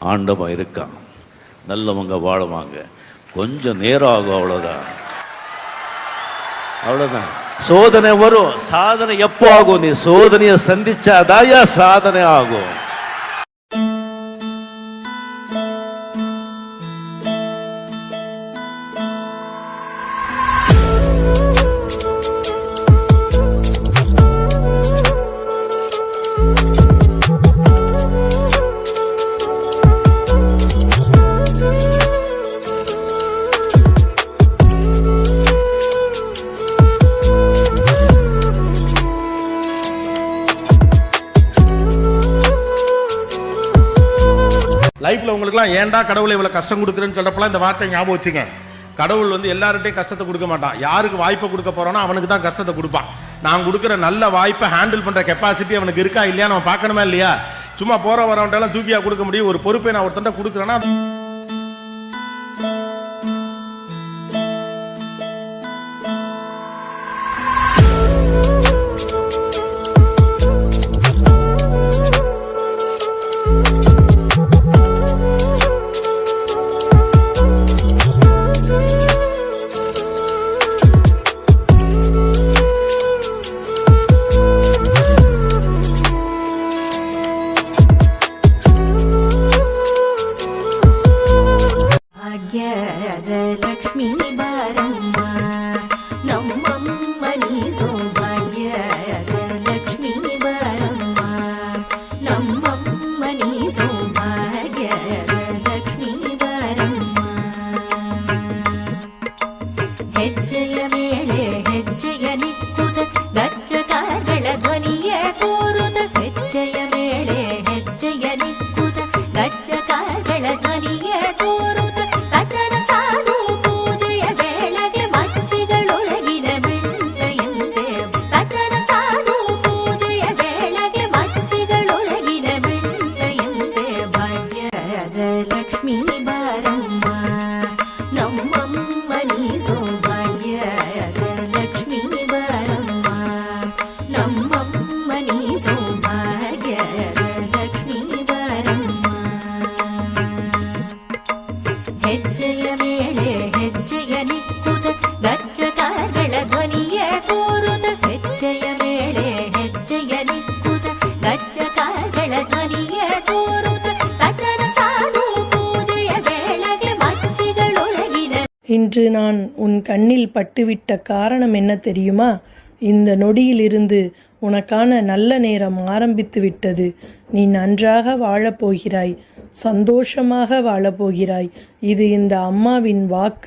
ஆண்டவன் இருக்கான். நல்லவங்க வாழுவாங்க. கொஞ்சம் நேரம் ஆகும் அவ்வளோதான் அவ்வளோதான் சோதனை வரும். சாதனை எப்போ ஆகும்? நீ சோதனையை சந்திச்சாதாயா சாதனை ஆகும். லைஃப்ல உங்களுக்குலாம் ஏன்டா கடவுளை இவ்வளவு கஷ்டம் கொடுக்குறேன்னு சொல்றப்பலாம் இந்த வார்த்தை ஞாபகம் வச்சுங்க. கடவுள் வந்து எல்லார்ட்டையும் கஷ்டத்தை கொடுக்க மாட்டான். யாருக்கு வாய்ப்பை கொடுக்க போறானோ அவனுக்கு தான் கஷ்டத்தை கொடுப்பான். நான் கொடுக்குற நல்ல வாய்ப்பை ஹேண்டில் பண்ற கெப்பாசிட்டி அவனுக்கு இருக்கா இல்லையா நம்ம பார்க்கணுமா இல்லையா? சும்மா போற வரவன்ட்டெல்லாம் தூக்கியா கொடுக்க முடியும். ஒரு பொறுப்பை நான் ஒருத்தன்ட்ட கொடுக்குறேன்னா ഭാഗ്യലക്ഷ്മി இன்று நான் உன் கண்ணில் பட்டுவிட்ட காரணம் என்ன தெரியுமா? இந்த நொடியிலிருந்து உனக்கான நல்ல நேரம் ஆரம்பித்து விட்டது நீ நன்றாக வாழப் போகிறாய் சந்தோஷமாக வாழப்போகிறாய். இது இந்த அம்மாவின் வாக்கு.